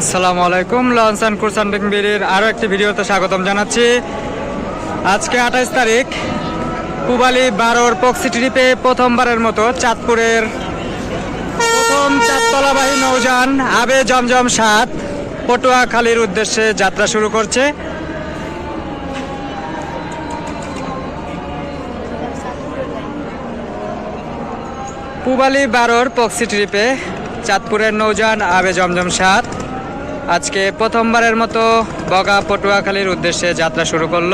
আসসালামু আলাইকুম, launch and cruise and আরও একটি ভিডিওতে স্বাগতম জানাচ্ছি। আজকে আঠাইশ তারিখ পুবালি বারোর পক্সি ট্রিপে প্রথমবারের মতো চাঁদপুরের প্রথম চাঁদতলাবাহী নৌযান আবে জমজম সাত পটুয়াখালীর উদ্দেশ্যে যাত্রা শুরু করছে। পুবালি বারোর পক্সি ট্রিপে চাঁদপুরের নৌযান আবে জমজম সাত আজকে প্রথমবারের মতো বগা পটুয়াখালীর উদ্দেশ্যে যাত্রা শুরু করল।